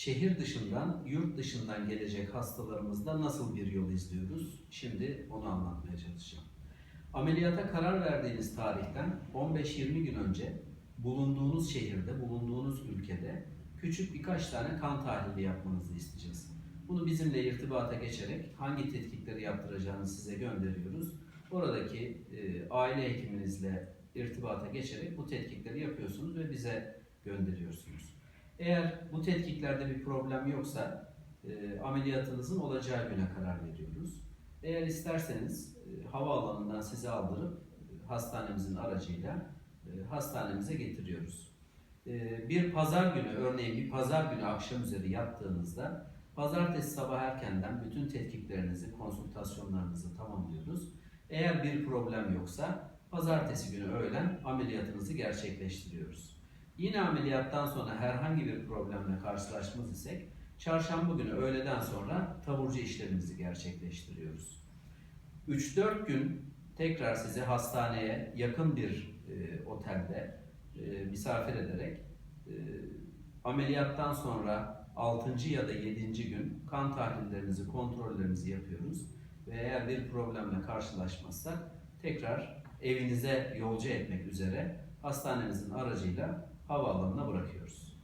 şehir dışından, yurt dışından gelecek hastalarımızda nasıl bir yol izliyoruz? Şimdi onu anlatmaya çalışacağım. Ameliyata karar verdiğiniz tarihten 15-20 gün önce bulunduğunuz şehirde, bulunduğunuz ülkede küçük birkaç tane kan tahlili yapmanızı isteyeceğiz. Bunu bizimle irtibata geçerek hangi tetkikleri yaptıracağınızı size gönderiyoruz. Oradaki e, aile hekiminizle irtibata geçerek bu tetkikleri yapıyorsunuz ve bize gönderiyorsunuz. Eğer bu tetkiklerde bir problem yoksa e, ameliyatınızın olacağı güne karar veriyoruz. Eğer isterseniz e, havaalanından sizi aldırıp e, hastanemizin aracıyla e, hastanemize getiriyoruz. E, bir pazar günü, örneğin bir pazar günü akşam üzeri yattığınızda pazartesi sabah erkenden bütün tetkiklerinizi, konsültasyonlarınızı tamamlıyoruz. Eğer bir problem yoksa pazartesi günü öğlen ameliyatınızı gerçekleştiriyoruz. Yine ameliyattan sonra herhangi bir problemle karşılaşmaz isek çarşamba günü öğleden sonra taburcu işlemimizi gerçekleştiriyoruz. 3-4 gün tekrar sizi hastaneye yakın bir e, otelde e, misafir ederek e, ameliyattan sonra 6. ya da 7. gün kan tahlillerinizi, kontrollerinizi yapıyoruz ve eğer bir problemle karşılaşmazsak tekrar evinize yolcu etmek üzere hastanemizin aracıyla havaalanına bırakıyoruz.